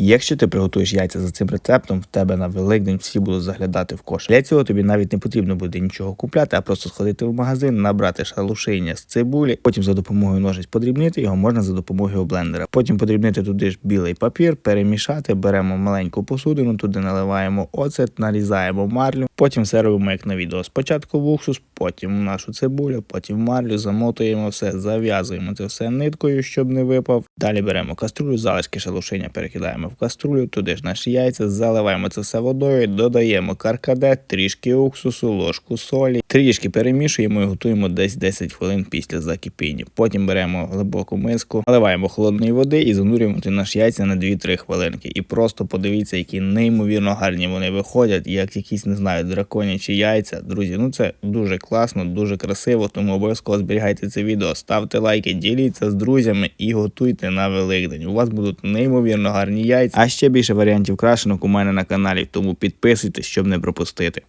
Якщо ти приготуєш яйця за цим рецептом, в тебе на Великдень всі будуть заглядати в кошик. Для цього тобі навіть не потрібно буде нічого купляти, а просто сходити в магазин, набрати шалушиння з цибулі, потім за допомогою ножиць подрібнити його можна за допомогою блендера. Потім подрібнити туди ж білий папір, перемішати, беремо маленьку посудину, туди наливаємо оцет, нарізаємо марлю, потім все робимо як на відео. Спочатку в уксус, потім нашу цибулю, потім марлю, замотуємо все, зав'язуємо це все ниткою, щоб не випав. Далі беремо каструлю, залишки шалушиня перекидаємо в каструлю, туди ж наші яйця, заливаємо це все водою, додаємо каркадет, трішки уксусу, ложку солі, трішки перемішуємо і готуємо десь 10 хвилин після закипіння. Потім беремо глибоку миску, наливаємо холодної води і занурюємо наші яйця на 2-3 хвилинки. І просто подивіться, які неймовірно гарні вони виходять, як якісь не знаю, драконячі яйця. Друзі, ну це дуже класно, дуже красиво. Тому обов'язково зберігайте це відео, ставте лайки, діліться з друзями і готуйте на Великдень. У вас будуть неймовірно гарні яйця. А ще більше варіантів крашенок у мене на каналі, тому підписуйтесь, щоб не пропустити.